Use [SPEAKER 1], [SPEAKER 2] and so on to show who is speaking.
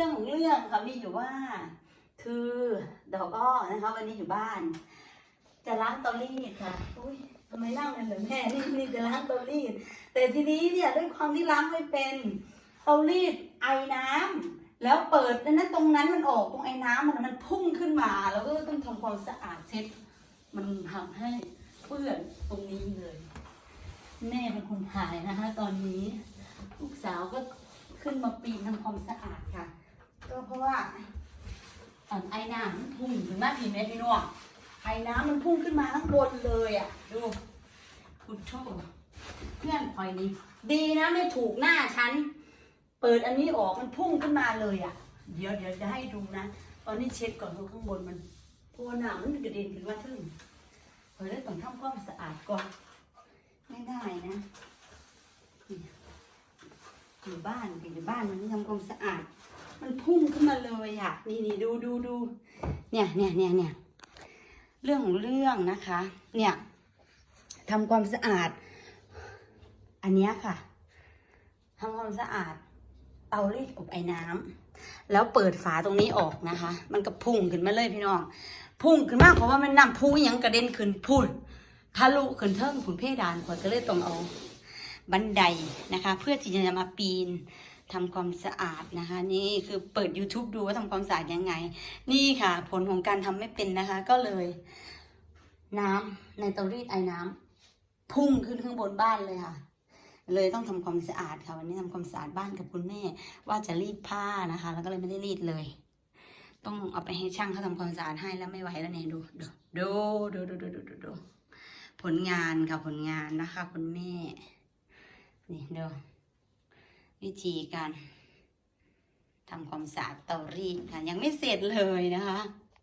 [SPEAKER 1] รื่องของเรื่องค่ะมีอยู่ว่า คือดอกอ้อนะคะ วันนี้อยู่บ้าน จะล้างเตารีดค่ะอุ้ยทำไมนั่งกันเหรอแม่นี่นี่จะล้างเตารีด แต่ทีนี้เนี่ยด้วยความที่ล้างไม่เป็นเตารีดไอน้ำแล้วเปิดนั้นตรงนั้นมันออกตรงไอ้น้ำมันมันพุ่งขึ้นมา แล้วก็ต้องทำความสะอาดเช็ด มันทำให้เปื้อนตรงนี้เลย แม่เป็นคนถ่ายนะคะ ตอนนี้ลูกสาวก็ขึ้นมาปีนทำความสะอาดค่ะ ก็เพราะว่าอ่อนไอ้น้ำมันพุ่งถึงมากพี่แม่พี่นวกไอ้น้ำมันพุ่งขึ้นมาข้างบนเลยอะ ดูคุณโชคเพื่อนคอยนี้ดีนะไม่ถูกหน้าฉัน เปิดอันนี้ออกมันพุ่งขึ้นมาเลยอะ เดี๋ยวเดี๋ยวจะให้ดูนะ ตอนนี้เช็ดก่อนเพราะข้างบนมันเพราะว่าน้ำมันกระเด็นขึ้นมาทึ่งเฮ้ยแล้วต้องทำความสะอาดก่อนไม่ได้นะนี่อยู่บ้านอยู่บ้านมันทำความสะอาด มันพุ่งขึ้นมาเลยอะนี่นี่ดูดูดูเนี่ยเนี่ยเนี่ยเนี่ยเรื่องของเรื่องนะคะ เนี่ยทำความสะอาด อันนี้ค่ะทำความสะอาดเตารีดอบไอ้น้ำแล้วเปิดฝาตรงนี้ออกนะคะ มันก็พุ่งขึ้นมาเลยพี่น้อง พุ่งขึ้นมากเพราะว่ามันนำพุ่งยังกระเด็นขึ้นพุ่นทะลุขึ้นเทิงผุนเพดานก่อก็เลยต้องเอาบันไดนะคะ เพื่อที่จะมาปีน ทำความสะอาดนะคะ นี่คือเปิด YouTube ดูว่าทำความสะอาดยังไง นี่ค่ะ ผลของการทำไม่เป็นนะคะ ก็เลย น้ำในเตารีดไอ้น้ำพุ่งขึ้นข้างบนบ้านเลยค่ะ เลยต้องทำความสะอาดค่ะ วันนี้ทำความสะอาดบ้านกับคุณแม่ ว่าจะรีดผ้านะคะ แล้วก็เลยไม่ได้รีดเลย ต้องเอาไปให้ช่างเขาทำความสะอาดให้แล้วไม่ไหวแล้วเนี่ยดูดูดูดูดูดูดูดูผลงานค่ะผลงานนะคะ คุณแม่นี่ดู วิธีการทำความสะอาดเตารีดค่ะ ยังไม่เสร็จเลยนะคะ